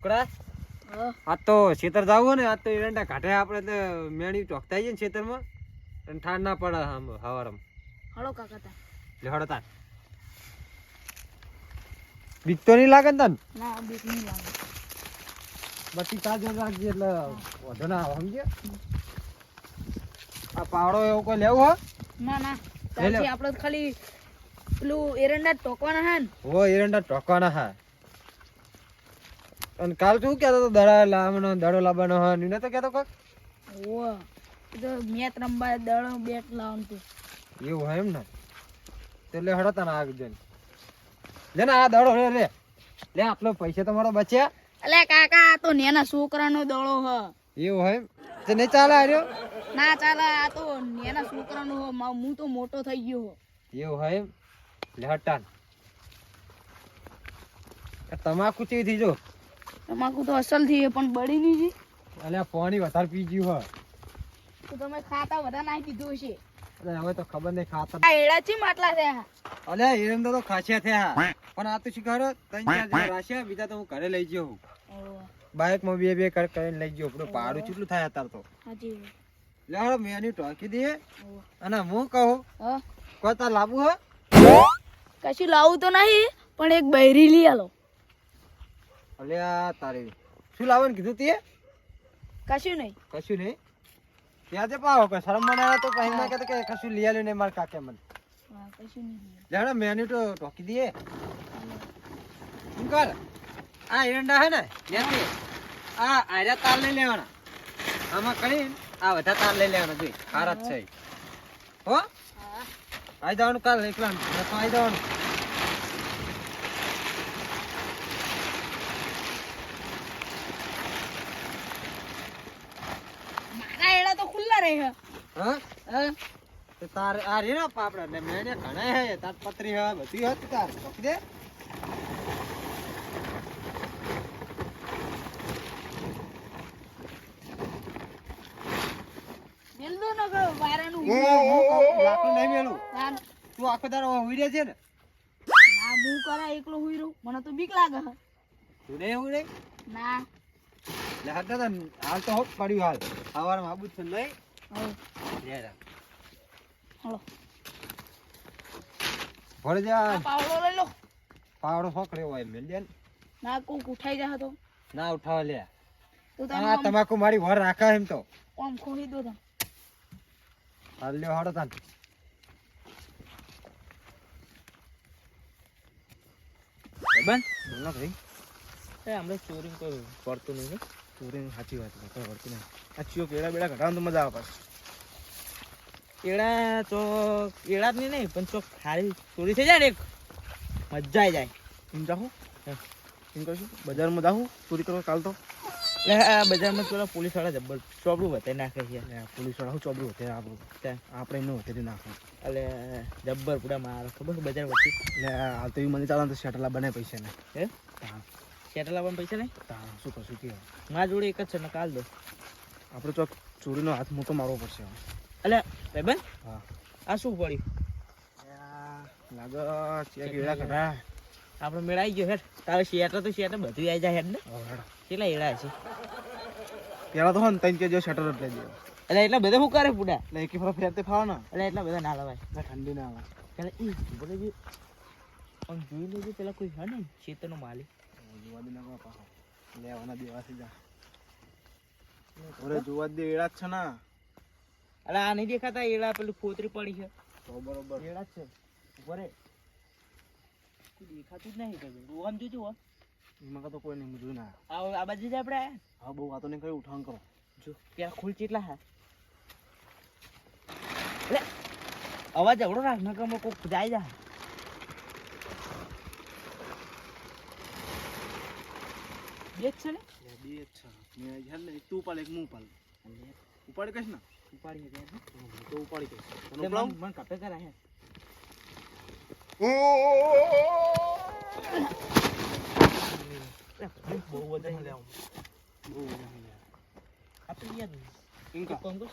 છોકરા હા. આ તો ખેતર જવું ને આ તો એરંડા કાઢે આપણે તો મેણી ચોકતા જઈએ ને ખેતરમાં. અને ઠાર ના પડે આમ હવારમાં. હળો કાકા તા. એટલે હળો તાર. બીક તો નહીં લાગે ને તને? ના બીક નહીં લાગે. બટી તાજો રાખજે એટલે વધો ના આવે સમજે આ પાવડો એવો કોઈ લેવો હો ના ના. લઈ આપણે ખાલી પેલું એરંડા ટોકવાના હે ને હો એરંડા ટોકવાના હા. અને કાલ શું કહેતો તો દડા લાવવાનો દડો લાવવાનો હા ને તો કહેતો કાક? ઓ તો મેચ રમવા દડો બેટ લાવવાનું તું એવું હોય એમ ને? તો લે હડો તને આગ જઈને. લે ને આ દડો લે લે. લે આટલો પૈસા તમારો બચ્યા. અલે કાકા આ તો નેના છોકરાનો દડો હ. એવું હોય તે નહીં ચાલે આર્યો ના ચાલે આ તો નેના છોકરાનો હો. હું તો મોટો થઈ ગયો હો. એવું હોય લે હટાન. તમાકુ ચી થઈ જો તમાકુ તો અસલથી પણ બળી નહીં જી. અલ્યા પાણી વધારે પી ગયું હોય. તો તમે ખાતા વધારે નાખી દીધું હશે. અરે હવે તો ખબર નહીં ખાતા. આ એડા ચી માટલા છે? અલ્યા એરંદા તો ખાસ્યા થયા પણ આ તો શું કરો? ત્રણ ચાર જણા બીજા તો હું ઘરે લઈ ગયો બાઇકમાં બે બે કર કરીને લઈ ગયો. આપણું પાડું કેટલું થાય અત્યારે તો? હાજી. વાત. લે હાલો મેની ટોકી દે અને હું કહું કોતા લાવું હો કશું લાવું તો નહીં પણ એક બૈરી લઈ આલો. અલ્યા તારે શું લાવવાનું કીધું તે? કશું નહીં. કશું નહીં? ત્યાં જે પાવો કે શરમ મને તો કહી ના કે કશું લઈ આલ્યું નહીં મારા કાકે મને. કશું નહીં હાલો મેની તો ટોકી દઈએ શું કર? આ એરંડા હે ને ત્યાંથી આ આર્યા તાર લઈ લેવાના. આમાં કરીને આ બધા તાર લઈ લેવાના જોઈ ખારા જ છે. હો. આઈ આવી જવાનું કાલ એકલા આવી જવાનું મારા એડા તો ખુલ્લા રહે હે. તાર આ રે પાપડા. ને મેં ઘણા હે તાર પતરી હે બધી તાર. દે. તું આખો દાડો ઉઈ છે ને? ના, હું કરા એકલો હુઈ રહું મને તો બીક લાગે. તું નહીં રહે ના. હાલ તો પડ્યું હાલ. સવારમાં આબુ છે નહીં ભરે જા પાવડો લઈ લો. પાવડો ફોકડ્યો હોય મેલ દે ના. કોક ઉઠાઈ જા તો. ના ઉઠાવ લે. આ તમાકુ મારી વર રાખા એમ તો. ઓમ ખોહી દો તમે હાલ લ્યો હાડો તાન. બંધ. બોલો ભાઈ એ હમણાં ચોરી કોઈ પડતું નહીં ને ચોરી સાચી વાત છે કોઈ પડતું નહીં. આ ચિયો કેળા બેડા ઘટાડવાનું તો મજા આવે પાછું. કેળા તો કેળા જ નહીં નહીં પણ તો ખાલી ચોરી થઈ જાય ને એક. મજા આવી જાય. એમ જાઉં એમ કહીશું બજારમાં જાઉં ચોરી કરવા કાલ તો? બજારમાં પેલા પોલીસવાળા જબ્બર ચોપડું વધારે નાખે છે. પોલીસવાળા હું ચોબડું હતું આપણું આપણે એનું હતું નાખવું એટલે જબ્બર પૂરા મારો ખબર બજાર વચ્ચે? એટલે હાલ તો એ મને ચાલો તો શેટલા બને પૈસા ને હે. તાણ શેટલા પૈસા નહીં? શું કરશું કે મારા જોડે એક જ છે ને કાલ દો. આપણે ચોક ચોરીનો હાથ મોટો મારવો પડશે. એટલે ભાઈબંધ હા. આ શું પડ્યું લાગે ચેક એડા કઢા આપણે મેળાઈ ગયો હેડ. તારે શેટર તો શેટર બધું આવી જાય હેડ ને. કેટલા એડા છે? પેલા તો હોય ને ત્રણ કેજો શટર જ લઈ દેવો એટલે એટલા બધા શું કરે પૂડા એટલે એકી ફરો ફેરતે ફાવ ને એટલે એટલા બધા ના લવાય. ઠંડી ના આવે. એટલે એ જે આમ જોઈ લેજો પેલા કોઈ હે ને ખેતરનો માલિક. જોવા દે ના પાછો. લેવાના દેવાથી જા. અરે જોવા દે એડા જ છે ને. એટલે આ નહીં દેખાતા એડા પેલું ફોતરી પડી છે. તો બરોબર. એડા જ છે. દેખાતું જ નહીં કઈ. આમ જોજો એમાં તો કોઈ નહીં જોયું ના. આ આ બાજુ જ આપણે હા બહુ વાતો નહીં કરી ઉઠાણ કરો. જો ત્યાં ખુલ એટલા હા. અવાજ અવડો રાખ ન કોક જાય જા. બે જ છે ને? બે જ છે. મેં હેલ ને? તું ઉપાડ એક હું ઉપાડ. ઉપાડી કહીશ ને? ઉપાડી તો ઉપાડી કહીશ. મન કપે કરા હે. બહુ વજન લે બહુ વજન લે. આપણે યાર. એક કામ કર.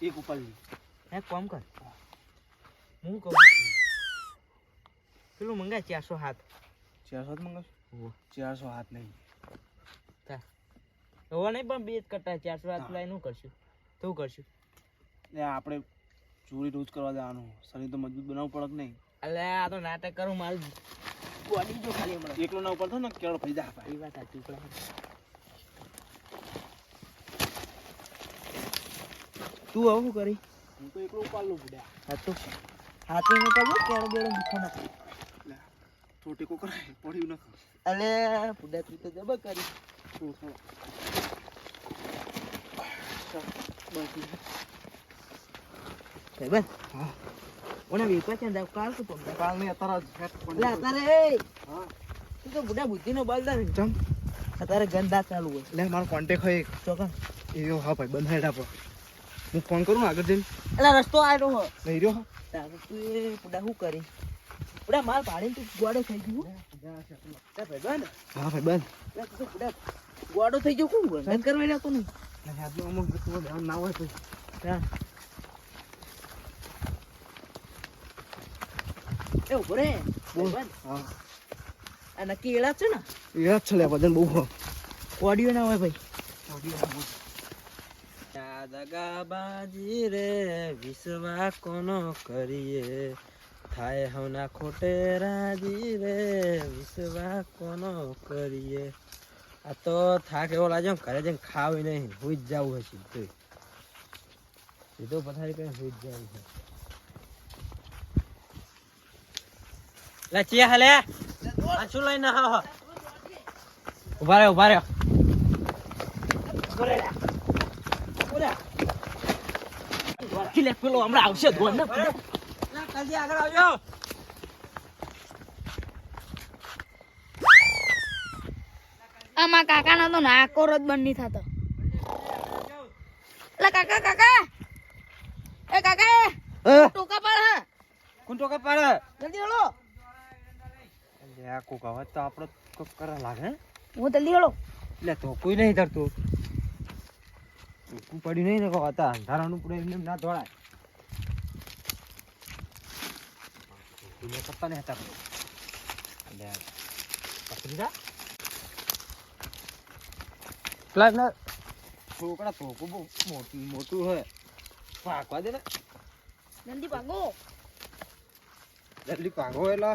એક ઉપાડી હે કામ કર. હું. કહું પેલું મંગાય ચારસો હાથ. ચારસો હાથ મંગાવશું? ચારસો હાથ નહીં. હવે નહીં પણ બે કટ્ટા ચારસો લાઈને શું કરશું? શું કરશું? એ આપણે ચોરી રોજ કરવા જવાનું. શરીર તો મજબૂત બનાવવું પડે કે નહીં? અલે આ તો નાટક કરું માલ બોડી જો ખાલી હમણાં. એકલો ના ઉપર થો ને કેળો ફરી જા. એ વાત સાચી તું આવું કરી? હું તો એકલો ઉપાડ લઉં બુડા હા તો હાથે નું કરજો કેળો બેળો મીઠો ના. થોડો કોકરા પડી નખ અલે પુડા તું તો જબર કરી. ભાઈ હા. ઓને વેચવા છે ને કાલ તો પગ કાલ નહીં અત્યારે જ અત્યારે હા તું તો બુડા બુદ્ધિ નો બળ દે ચમ અત્યારે ગંદા ચાલુ હોય એટલે મારો કોન્ટેક હોય એક ચોકન એવો હા ભાઈ બંધ હેડા પર હું ફોન કરું આગળ જઈને એટલે રસ્તો આવ્યો હો નહીં રહ્યો તારે તું એ પુડા શું કરી પુડા માલ પાડીને તું ગોડો થઈ ગયું હા ભાઈ બંધ હા ભાઈ બંધ પુડા ગોડો થઈ ગયો કોણ બંધ કરવા લાગતો નહીં આજનું અમુક ધ્યાન ના હોય પછી હા એ ઊભો રે. હા. એડા જ છે ને? જ છે લે વજન બહુ ઓડિયો ના હોય ભાઈ. દગાબાજી રે વિશ્વા કોનો કરીએ? થાય હવના ખોટે રાજી રે વિશ્વા કોનો કરીએ? આ તો થાક એવો લાગ્યો ઘરે જઈને ખાવી નહીં હુઈ જ જવું હશે સીધું સીધો પથારી કઈ હુઈ જ જવું છે. લે ચિયા હાલે. આ શું લઈને હા ઊભા રહ્યો ઊભા રહ્યો. પેલો હમણાં આવશે ધોન ને આગળ આવજો. આમાં કાકાનો તો નાકોર જ બંધ નહીં થતો. એટલે કાકા કાકા. એ કાકા એ. ટોકા પાડ હે? કોણ ટોકા પાડે જલ્દી હળો. લે આ કોક અવાજ તો આપણો કોક કરવા લાગે હું? જલ્દી હળો. લે તો કોઈ નહીં ધરતું. ટોકું પડ્યું નહીં ને કહો હતા અંધારાનું પડે એમને ના દોડાય કરતા નહીં હતા. પકડી જા. પેલા ના. છોકરા ટોકું મોટું મોટું હોય. પાકવા દે ને. જલ્દી ભાગો જલ્દી પાકો એટલે.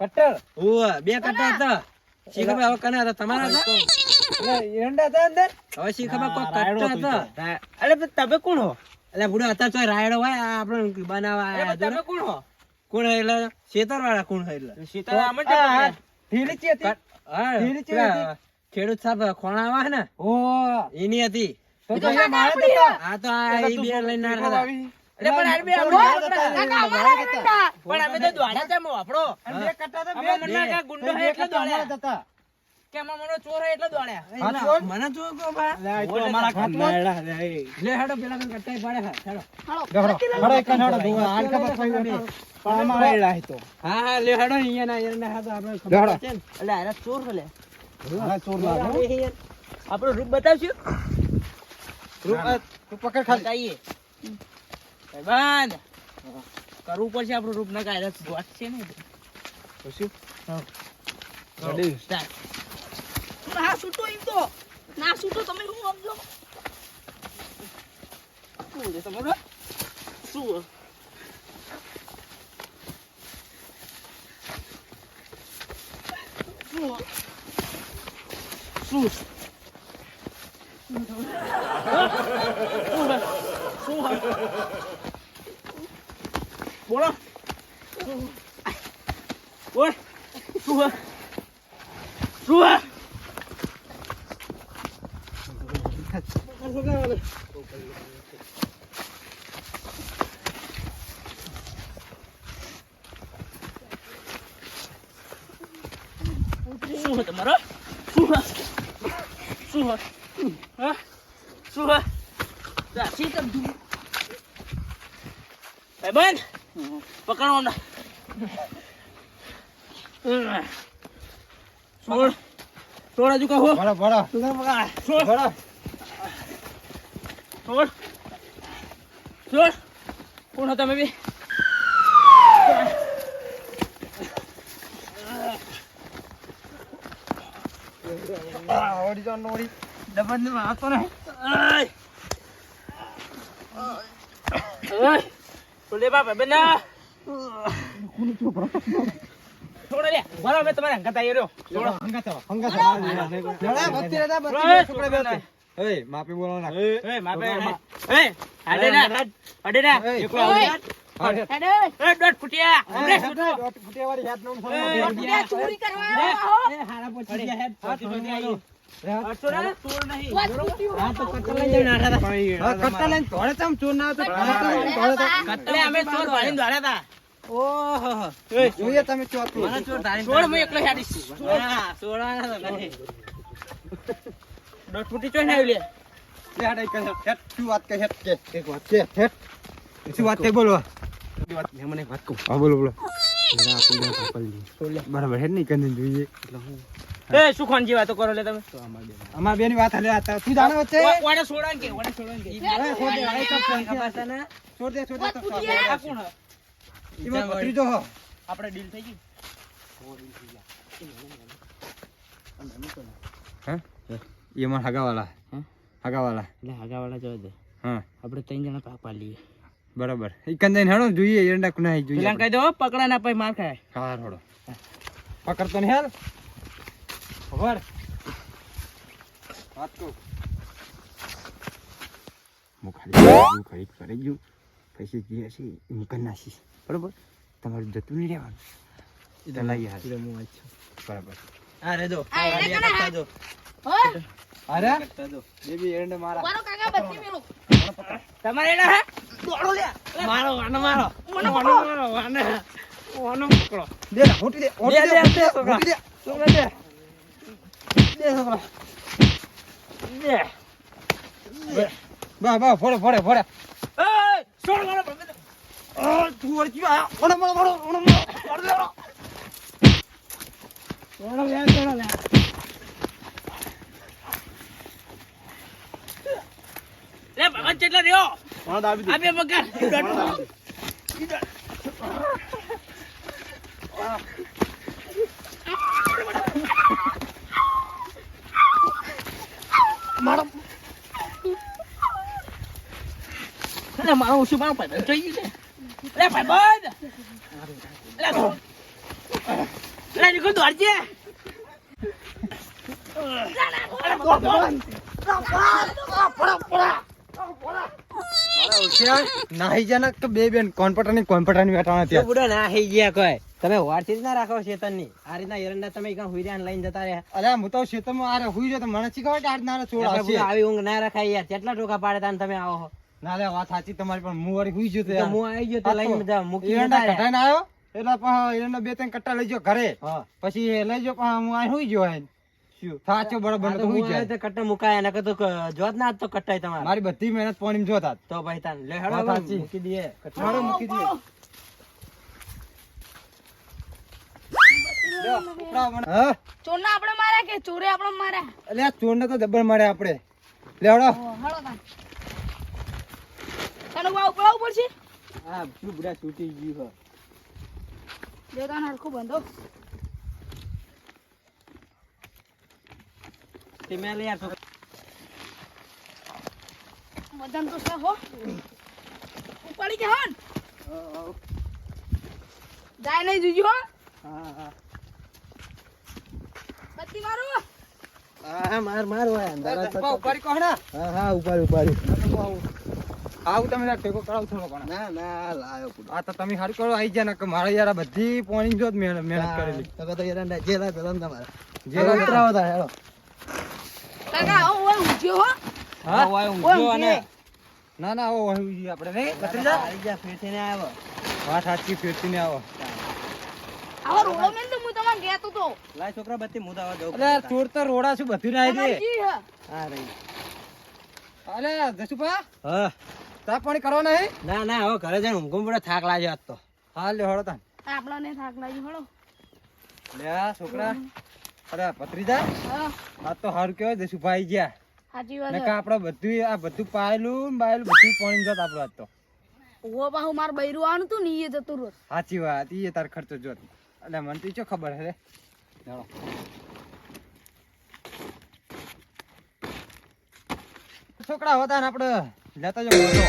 કટ્ટર. બે કટ્ટા હતા. શીખર હવે કને હતા? તમારા હતા? એરંડા હતા અંદર. હવે શી ખબર કોઈ કટ્ટા હતા. અરે તમે કોણ હો? એટલે બુડો અત્યારે તો રાયડો હોય આ આપણે બનાવવા તમે કોણ હો? કોણ એટલે શેતર વાળા કોણ એટલે? શેતર આમ જ આ, આ, ઢીલી ચી હતી? હા. ઢીલી ચી હતી? ખેડૂત સાહેબ ખોણા આવે ને ઓ, એની હતી. તો તો મારે આ તો આ બે લઈને એટલે પણ આ બે. પણ અમે તો છે અને બે કટ્ટા બે ગુંડો એટલે. હતા. કે આમાં મને ચોર હે એટલે દોડ્યા. મને ચોર કો બા. લે, આ તો અમારા ઘાટમાં જ. લે હેડો પેલા કઈ કટ્ટાઈ પડે હે હેડો હળો ગભરો. ગભરો, એક હેડો, ધોવા. હાલ ખબર થઈ ગઈ. પણ અમારા એડા હતો. હા હા લે હેડો અહીંયા ના અહીંયા ના હા તો આપણે ખબર છે એટલે આરા ચોર લે હા, ચોર લાગે, આપણો રૂપ બતાવશું? રૂપ, તું પકડ ખાલી. બતાઈએ ભાઈબંધ કરવું પડશે આપણું રૂપ ના કાયદા વાત છે ને. શું હા. સ્ટાર્ટ ના છૂટો એમ તો ના છૂટો તમે શું સમજો શું છે તમારે શું શું બોલો બોલ શું શું શું તમારો શું શું હા? શું રાશી તમ તું ભાઈબંધ પકડો ના. છોડ છોડ હજુ કહો. ભરો ભરો. છોડ ભરો. છોડ છોડ કોણ હતા તમે બી? ઓડી જો નોડી દબન ને મારતો ને બોલે બાપ બેન છોડ લે બરાબર મે તમારે હંગાતા આવી રહ્યો છોડ હંગાતા હંગાત. જોડા, બત્તી રહેતા, રહેતા, છોકરા છોકરા બેસતા. માપી બોલો ના. એ માપે એ હાડે ના હાડે ના એકલો. આવડે? વાત. ઓહો. જોઈએ તમે ચોર ચોર હું એકલો હેડીશ. દોઢ ફૂટી ને આવી લે. લે, હેડ, શું વાત કે હેડ કે? એક વાત હેડ. શું વાત છે, બોલો. હા, બોલો, બોલો. બરાબર, હેડ નહીં કરીને જોઈએ. એ, શું ખોનજી વાતો કરો લે તમે અમારા બેની વાત હાલે આ તું જાણે વચ્ચે? ઓ- ઓને કે, ઓને છોડાને કે. અરે, છોડ દે, અરે, ફોન ખબર છે છોડ દે, છોડ દે, તો આ કોણ હે? એમાં ભત્રીજો હો. આપણે ડીલ થઈ ગઈ એમાં હગાવાલા હે? હગાવાલા એટલે આગાવાળા જવા દે હા આપણે ત્રણ જણા પાક પાડી લઈએ બરાબર. એકંદર હેડો જોઈએ એરંડા કુના જોઈએ પેલા કહી દો પકડા ના પછી માર ખાય. હા થોડો પકડતો ને હેલ ખબર? વાત કહું. હું ખાલી ખરીદ કરી ગયું પૈસે જે હશે હું કરી નાખીશ. બરોબર? તમારું જતું નહીં રહેવાનું. એ તો લઈ હાલ. બરાબર. આ રે દો. આ હા? દો. હો. અરે? બેબી એરંડા મારા. મારો કાકા બત્તી મેલો. તમારે એના હે? દોડો લે. મારો વાને મારો. મને મારો વાને. વાને પકડો. દે ના, હોટી દે હોટી દે, દે દે, દે, છોકરા. દે. છોકરા દે. દે છોકરા. દે. બા બા ફોડે ફોડે ફોડે. એ છોડ મારો. ભગત આ તું વળી ક્યાં? આયો? ફોડે ફોડે ફોડે ફોડે ફોડે ફોડે દોડો લે દોડો લે. લે ભગત કેટલો રહ્યો? હા, દાબી દે. આ બે મગર મારો ઓછું મારો ભાઈ જોઈ છે. લે ભાઈ બંધ. લે લે નીકળ દોડજે મારા હોશિયાર નાહી ગયા કે બે બેન કોનપટાની કોનપટાની વેટાણા ત્યાં બુડો ના થઈ ગયા કોઈ? તમે વારથી જ ના રાખો શેતનની આ રીતના એરંડા તમે કાં હુઈ રહ્યા લઈને જતા રહ્યા? અરે હું તો ખેતરમાં આરે હુઈ રહ્યો તો મને શીખવાય કે આ નારે છોડ આવશે? આવી ઊંઘ ના રખાય યાર. કેટલા ટોકા પાડે તાન તમે આવો ના લે વાત સાચી તમારી પણ હું વળી હુઈ ગયો તો. હું આવી ગયો તો લઈને જા મૂકી એરંડા કઢાઈને આવ્યો? એટલે પણ એરંડા બે ત્રણ કટ્ટા લઈ ગયો ઘરે. પછી લઈ ગયો પણ હું આ હુઈ ગયો શું સાચો બરાબર તો હું જાય. કટ્ટા મુકાયા નકર તો જોત ના તો કટ્ટાય તમારે. મારી બધી મહેનત પાણીમાં જોતા તો ભાઈ તાન લે હેડો સાચી. મૂકી દઈએ. મારો મૂકી દે હા? ચોરને આપણે માર્યા કે ચોરે આપણે માર્યા? એટલે આ ચોરને તો જબર મળે આપણે લેવડો હળો. તાન. તને બહુ ઉપડાવવું પડશે? હા શું બુડા છૂટી ગયું બે તાન હરખું બંધો તે મેં યાર આવું તમે યાર ટેકો કરાવ ઘણો ના ના આ તો તમે સારું કરો આવી ને કે મારે યાર બધી પોણી જો મહેનત કરેલી તો તો યાર જેલા પેલા તમારે જેલા ઉતરાવો તા હેડો કાકા આવો ઓય ઊંઘ્યો હો. હા? ઓય ઊંઘ્યો અને ના ના આવો હોય ઈ આપણે. નહીં બત્રીજા આવી જા ફેરથી ને વાત સાચી ફેરતી ને આવો. આવો રોડો મેં તો હું તમને કહેતો તો. લાય છોકરા બત્તી હું દાવા દઉં અરે ચોર તો રોડા શું બધું નાઈ દે હે. રહી. અરે જસુભા? હા. ચા પાણી કરવા નહીં? ના ના હવે ઘરે જઈને ઊંઘું પડે થાક લાગ્યો આજ તો. હાલ લે હળો તાન આપણને થાક લાગ્યો હળો. લે છોકરા. અરે ભત્રીજા આ તો હારું કેવાય જસુભાઈ ગયા. સાચી વાત નકા આપણે બધું આ બધું પાયેલું બાયેલું બધું પાણી જત આપણું આજ તો. ઓ પાછું માર બૈરું આવવાનું તું ને એ જતું રોજ સાચી વાત ઈ તાર ખર્ચો જોત. એટલે મને તો ચો ખબર હે ચાલો છોકરા હતા ને આપણે લેતા જો મોટો.